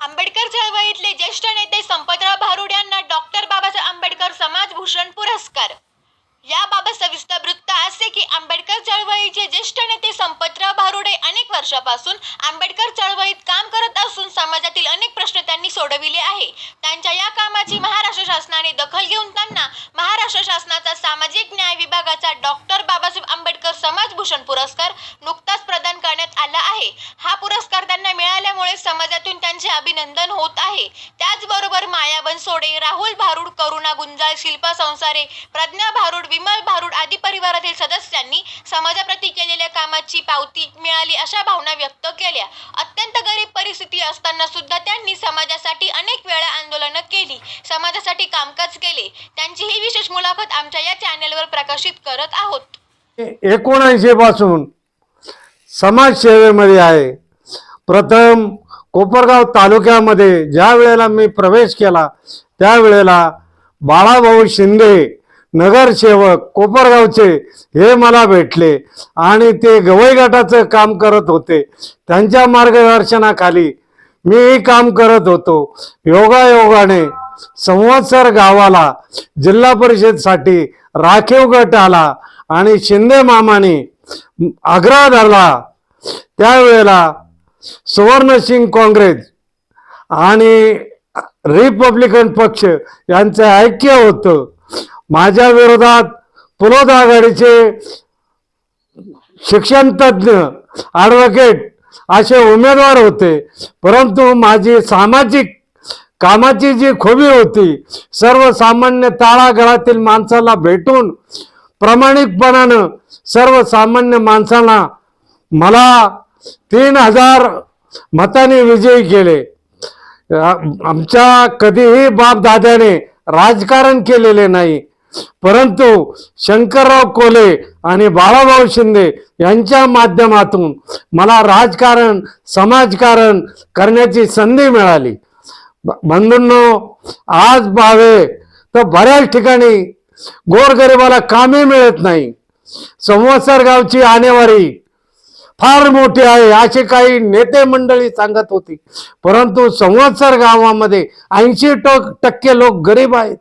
आंबेडकर चळवळीतले ज्येष्ठ नेते संपतराव भारुड यांना डॉक्टर बाबासाहेब आंबेडकर समाजभूषण पुरस्कार. याबाबत सविस्तर वृत्त असे की आंबेडकर चळवळीचे ज्येष्ठ नेते संपतराव भारुडे अनेक वर्षापासून आंबेडकर चळवळीत काम करत असून समाजातील अनेक प्रश्न त्यांनी सोडविले आहे. त्यांच्या या कामाची महाराष्ट्र शासनाने दखल घेऊन त्यांना महाराष्ट्र शासनाचा सामाजिक न्याय विभागाचा डॉक्टर बाबासाहेब आंबेडकर समाजभूषण पुरस्कार नुकताच प्रदान करण्यात आला आहे. हा पुरस्कार त्यांना मिळाल्यामुळे समाजातून त्यांचे अभिनंदन होत आहे. त्याचबरोबर माया बनसोडे राहुल भारूड करुणा गुंजाळ शिल्पा संसारे प्रज्ञा भारूड विमल भारूड आदी परिवारातील सदस्यांनी समाजाप्रती केलेल्या कामाची पावती मिळाली अशा भावना व्यक्त केल्या. अत्यंत गरीब परिस्थिती असताना सुद्धा त्यांनी समाजासाठी अनेक वेळा आंदोलनं केली. समाजासाठी कामकाज केले. त्यांची ही विशेष मुलाखत आमच्या या चॅनलवर प्रकाशित करत आहोत. एकोणऐंशी पासून समाजसेवेमध्ये आहे. प्रथम कोपरगाव तालुक्यामध्ये ज्या वेळेला मी प्रवेश केला त्यावेळेला बाळाभाऊ शिंदे नगरसेवक कोपरगावचे हे मला भेटले आणि ते गवई गटाचं काम करत होते. त्यांच्या मार्गदर्शनाखाली मी काम करत होतो. योगायोगाने संवत्सर गावाला जिल्हा परिषदसाठी राखीव गट आला आणि शिंदे मामाने आग्रह धरला त्यावेळेला सुवर्णसिंग काँग्रेस आणि रिपब्लिकन पक्ष यांचं ऐक्य होतं. माझ्या विरोधात पुलोद आघाडीचे शिक्षणतज्ञ ॲडव्होकेट असे उमेदवार होते. परंतु माझी सामाजिक कामाची जी खोबी होती सर्वसामान्य तळागळातील माणसाला भेटून प्रामाणिकपणानं सर्वसामान्य माणसांना मला तीन हजार मताने विजयी केले. आमच्या कधीही बापदाद्याने राजकारण केलेले नाही. परंतु शंकरराव कोले आणि बाळाभाऊ शिंदे यांच्या माध्यमातून मला राजकारण समाजकारण करण्याची संधी मिळाली. ब- बंधूंनो आज पाहावे तर बऱ्याच ठिकाणी गोरगरिबाला कामे मिळत नाही. संवत्सर गावची आणेवारी फार मोठी आहे असे काही नेते मंडळी सांगत होती. परंतु संवत्सर गावामध्ये ऐंशी टक्के लोक गरीब आहेत.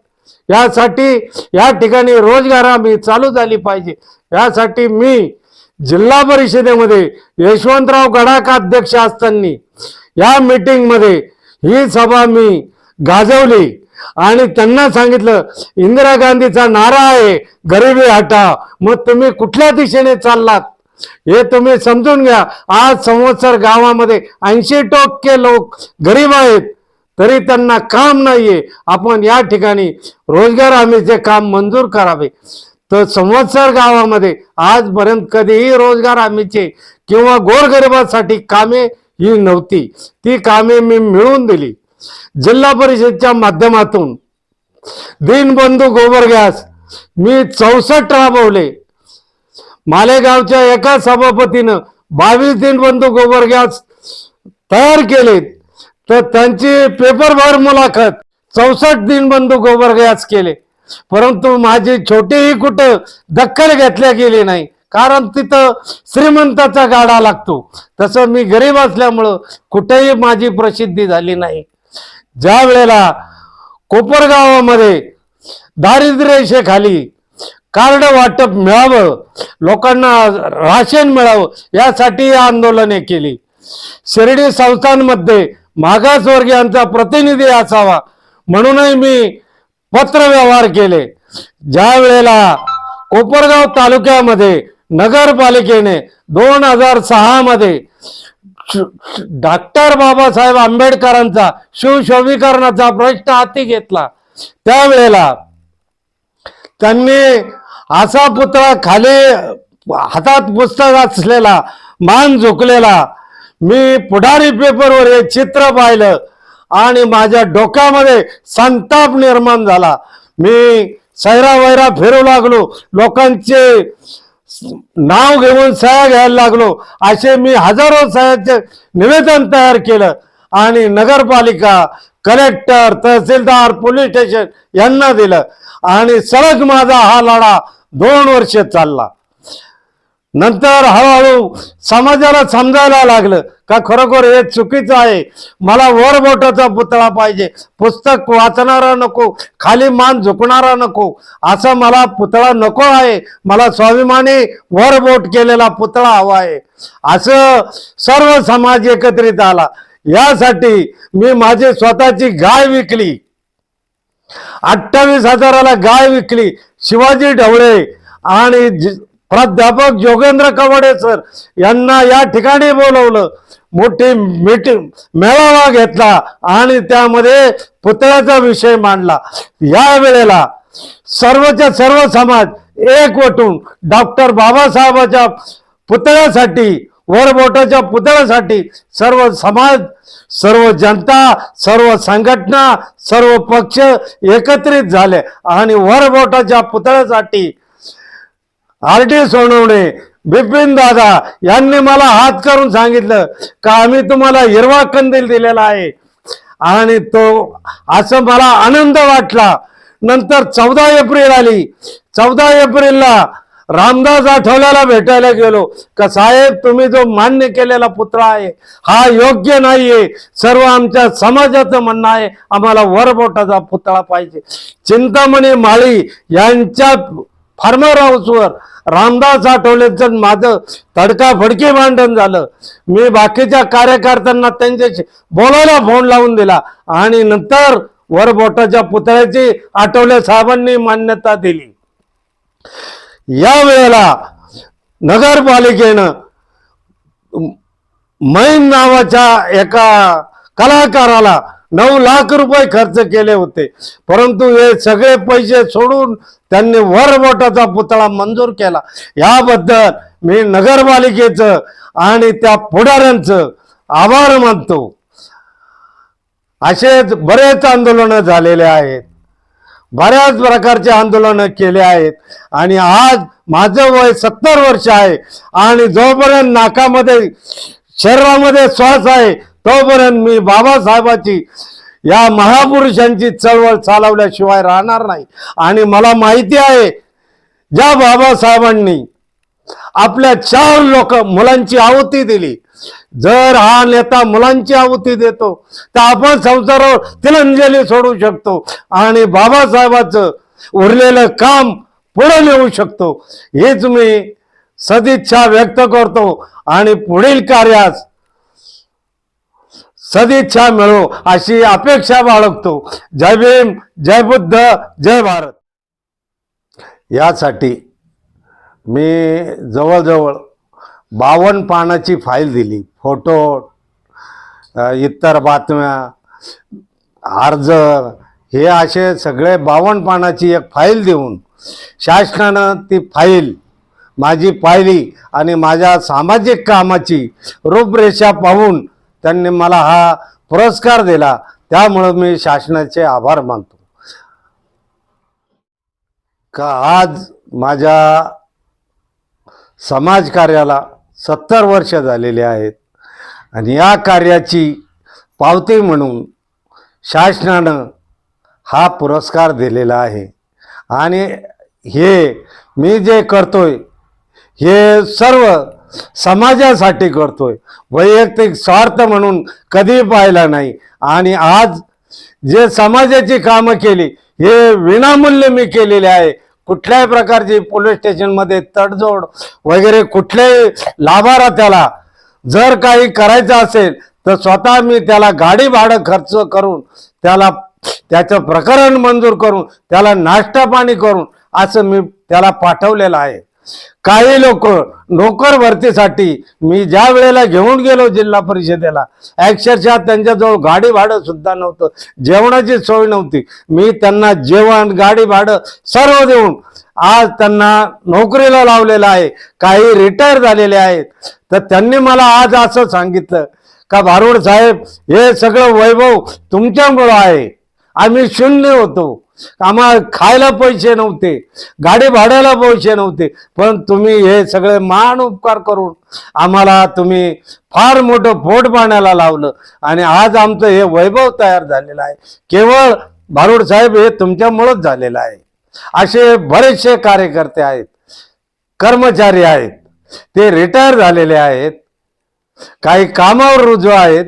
यासाठी या ठिकाणी रोजगार आम्ही चालू झाली पाहिजे. यासाठी मी जिल्हा परिषदेमध्ये यशवंतराव गडाख अध्यक्ष असताना या मीटिंगमध्ये ही सभा मी गाजवली. आणि त्यांना सांगितलं इंदिरा गांधीचा नारा आहे गरिबी हटा. मग तुम्ही कुठल्या दिशेने चाललात? हे तुम्ही समजून घ्या. आज संवत्सर गावामध्ये ऐंशी टक्के लोक गरीब आहेत तरी त्यांना काम नाहीये. आपण या ठिकाणी रोजगार हमीचे काम मंजूर करावे. तर संवत्सर गावामध्ये आजपर्यंत कधीही रोजगार हमीचे किंवा गोरगरिबासाठी कामे ही नव्हती. ती कामे मी मिळवून दिली. जिल्हा परिषदच्या माध्यमातून दीनबंधू गोबर गॅस मी चौसष्ट राबवले. मालेगावच्या एका सभापतीनं बावीस दीनबंधू गोबर गॅस तयार केले. तर त्यांची पेपरभर मुलाखत चौसष्ट दीनबंधू गोबर गॅस केले. परंतु माझी छोटीही कुठं दखल घेतल्या गेली नाही. कारण तिथं श्रीमंताचा गाडा लागतो. तसं मी गरीब असल्यामुळं कुठेही माझी प्रसिद्धी झाली नाही. ज्या वेळेला कोपरगावामध्ये दारिद्र्यरेषेखाली कार्ड वाटप मिळावं लोकांना राशन मिळावं यासाठी आंदोलने केली. शिर्डी संस्थांमध्ये मागासवर्गीयांचा प्रतिनिधी असावा म्हणूनही मी पत्रव्यवहार केले. ज्या वेळेला कोपरगाव तालुक्यामध्ये नगरपालिकेने दोन हजार सहा मध्ये डॉक्टर बाबासाहेब आंबेडकरांचा शिवशोभीकरणाचा प्रश्न हाती घेतला. त्यावेळेला त्यांनी असा पुतळा खाली हातात पुस्तक असलेला मान झुकलेला मी पुढारी पेपरवर हे चित्र पाहिलं आणि माझ्या डोक्यामध्ये संताप निर्माण झाला. मी सैरा वैरा फिरू लागलो. लोकांचे नाव घेऊन सह्या घ्यायला लागलो. असे मी हजारो सह्याचे निवेदन तयार केलं. आणि नगरपालिका कलेक्टर तहसीलदार पोलीस स्टेशन यांना दिलं. आणि सलग माझा हा लढा दोन वर्ष चालला. नंतर हळूहळू समाजाला समजायला लागलं का खरोखर हे चुकीचं आहे. मला वर बोटाचा पुतळा पाहिजे. पुस्तक वाचणारा नको खाली मान झुकणारा नको. असं मला पुतळा नको आहे. मला स्वाभिमानी वर बोट केलेला पुतळा हवा आहे. असं सर्व समाज एकत्रित आला. यासाठी मी माझी स्वतःची गाय विकली. अठ्ठावीस हजाराला गाय विकली. शिवाजी ढवळे आणि ज- प्राध्यापक जोगेंद्र कवडे सर यांना या ठिकाणी बोलवलं. मोठी मीटिंग मेळावा घेतला आणि त्यामध्ये पुतळ्याचा विषय मांडला. या वेळेला सर्वच्या सर्व समाज एकवटून डॉक्टर बाबासाहेबाच्या पुतळ्यासाठी वरबोटाच्या पुतळ्यासाठी सर्व समाज सर्व जनता सर्व संघटना सर्व पक्ष एकत्रित झाले आणि वरबोटाच्या पुतळ्यासाठी आर डी सोनवणे बिपिन दादा यांनी मला हात करून सांगितलं का आम्ही तुम्हाला हिरवा कंदील दिलेला आहे. आणि तो असं मला आनंद वाटला. नंतर चौदा एप्रिल आली. चौदा एप्रिलला रामदास आठवल्याला भेटायला गेलो. का साहेब तुम्ही जो मान्य केलेला पुतळा आहे हा योग्य नाहीये. सर्व आमच्या समाजाचं म्हणणं आहे आम्हाला वरबोटाचा पुतळा पाहिजे. चिंतामणी माळी यांच्या फार्मर हाऊसवर रामदास आठवलेचं माझं तडकाफडकी भांडण झालं. मी बाकीच्या कार्यकर्त्यांना त्यांच्याशी बोलायला फोन लावून दिला आणि नंतर वरबोटाच्या पुतळ्याची आठवले साहेबांनी मान्यता दिली. या वेळेला नगरपालिकेनं मैन नावाच्या एका कलाकाराला नऊ लाख रुपये खर्च केले होते. परंतु हे सगळे पैसे सोडून त्यांनी वरबोटाचा पुतळा मंजूर केला. याबद्दल मी नगरपालिकेचं आणि त्या पुढाऱ्यांचं आभार मानतो. असेच बरेच आंदोलनं झालेले आहेत. बऱ्याच प्रकारचे आंदोलनं केले आहेत. आणि आज माझं वय सत्तर वर्ष आहे. आणि जोपर्यंत नाकामध्ये शरीरामध्ये श्वास आहे तोपर्यंत मी बाबासाहेबाची या महापुरुषांची चळवळ चालवल्याशिवाय राहणार नाही. आणि मला माहिती आहे ज्या बाबासाहेबांनी आपल्या चार लोक मुलांची आहुती दिली. जर हा नेता मुलांची आहुती देतो तर आपण संसारावर तिलंजली सोडू शकतो आणि बाबासाहेबाचं उरलेलं काम पुढे नेऊ शकतो. हेच मी सदिच्छा व्यक्त करतो आणि पुढील कार्यास सदिच्छा मिळो अशी अपेक्षा बाळगतो. जय भीम जय बुद्ध जय भारत. यासाठी मी जवळजवळ बावन्न पानाची फाईल दिली. फोटो इतर बातम्या अर्ज हे असे सगळे बावन्न पानाची एक फाईल देऊन शासनानं ती फाईल माझी पाहिली आणि माझ्या सामाजिक कामाची रूपरेषा पाहून त्यांनी मला हा पुरस्कार दिला. त्यामुळं मी शासनाचे आभार मानतो. का आज माझ्या समाजकार्याला सत्तर वर्ष झालेली आहेत. आणि या कार्याची पावती म्हणून शासनानं हा पुरस्कार दिलेला आहे. आणि हे मी जे करतोय हे सर्व समाजासाठी करतोय. वैयक्तिक स्वार्थ म्हणून कधी पाहिला नाही. आणि आज जे समाजाची कामं केली हे विनामूल्य मी केलेले आहे. कुठल्याही प्रकारची पोलीस स्टेशनमध्ये तडजोड वगैरे कुठल्याही लाभार्थ्याला जर काही करायचं असेल तर स्वतः मी त्याला गाडी भाडं खर्च करून त्याला त्याचं प्रकरण मंजूर करून त्याला नाश्ता पाणी करून असं मी त्याला पाठवलेलं आहे. काही लोक नोकर भरतीसाठी मी ज्या वेळेला घेऊन गेलो जिल्हा परिषदेला अक्षरशः त्यांच्याजवळ गाडी भाडं सुद्धा नव्हतं जेवणाची सोय नव्हती. मी त्यांना जेवण गाडी भाडं सर्व देऊन आज त्यांना नोकरीला लावलेलं आहे काही रिटायर झालेले आहेत. तर त्यांनी मला आज असं सांगितलं का भारुड साहेब हे सगळं वैभव तुमच्यामुळं आहे. आम्ही शून्य होतो. आम्हाला खायला पैसे नव्हते गाडी भाड्याला पैसे नव्हते पण तुम्ही हे सगळे महान उपकार करून आम्हाला तुम्ही फार मोठं पोट पाण्याला लावलं. आणि आज आमचं हे वैभव तयार झालेलं आहे. केवळ भारूड साहेब हे तुमच्यामुळंच झालेलं आहे. असे बरेचसे कार्यकर्ते आहेत कर्मचारी आहेत ते रिटायर झालेले आहेत काही कामावर रुजू आहेत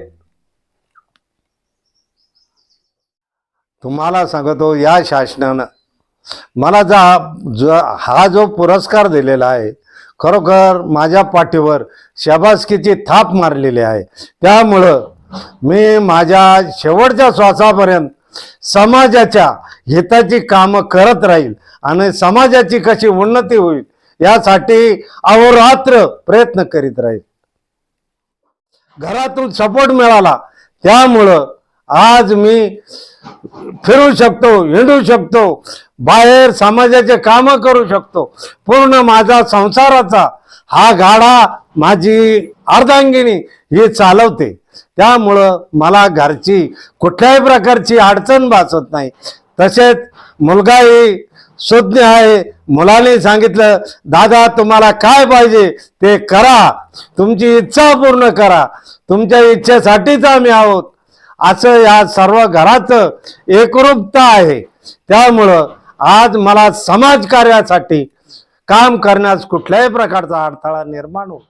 तुम्हाला सांगतो या शासनानं मला जा जो हा जो पुरस्कार दिलेला आहे खरोखर माझ्या पाठीवर शबासकीची थाप मारलेली आहे. त्यामुळं मी माझ्या शेवटच्या श्वासापर्यंत समाजाच्या हिताची कामं करत राहील आणि समाजाची कशी उन्नती होईल यासाठी अहोरात्र प्रयत्न करीत राहील. घरातून सपोर्ट मिळाला. त्यामुळं आज मी फिरू शकतो हिंडू शकतो बाहेर समाजाचे काम करू शकतो. पूर्ण माझा संसाराचा हा गाडा माझी अर्धांगिनी ही चालवते. त्यामुळं मला घरची कुठल्याही प्रकारची अडचण भासत नाही. तसेच मुलगाही सुज्ञ आहे. मुलाने सांगितलं दादा तुम्हाला काय पाहिजे ते करा. तुमची इच्छा पूर्ण करा. तुमच्या इच्छेसाठीच आम्ही आहोत. असं या सर्व घराचं एकरूपता आहे. त्यामुळं आज मला समाजकार्यासाठी काम करण्यास कुठल्याही प्रकारचा अडथळा निर्माण होतो